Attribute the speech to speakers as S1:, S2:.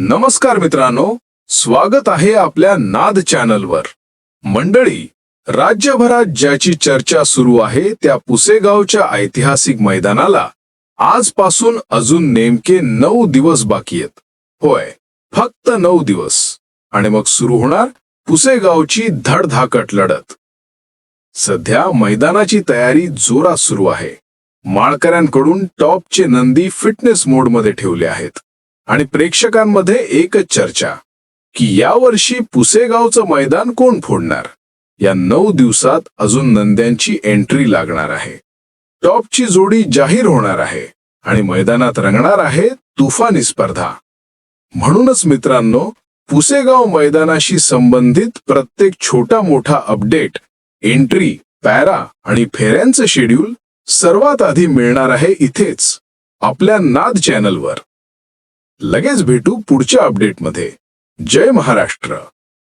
S1: नमस्कार मित्रांनो स्वागत आहे आपल्या नाद चॅनलवर. मंडळी राज्यभरात ज्याची चर्चा सुरू आहे त्या पुसेगावच्या ऐतिहासिक मैदानाला आजपासून अजून नेमके नऊ दिवस बाकी आहेत. होय फक्त नऊ दिवस. आणि मग सुरू होणार पुसेगावची धडधाकट लढत. सध्या मैदानाची तयारी जोरात सुरू आहे. माळकऱ्यांकडून टॉपचे नंदी फिटनेस मोडमध्ये ठेवले आहेत. आणि प्रेक्षकांमध्ये एकच चर्चा की यावर्षी पुसेगावचं मैदान कोण फोडणार? या नऊ दिवसात अजून नंद्यांची एंट्री लागणार आहे. टॉपची जोडी जाहीर होणार आहे आणि मैदानात रंगणार आहे तुफानी स्पर्धा. म्हणूनच मित्रांनो पुसेगाव मैदानाशी संबंधित प्रत्येक छोटा मोठा अपडेट एंट्री पॅरा आणि फेऱ्यांचं शेड्यूल सर्वात आधी मिळणार आहे इथेच आपल्या नाद चॅनलवर लगेच भेटू पुढच्या अपडेटमध्ये जय महाराष्ट्र.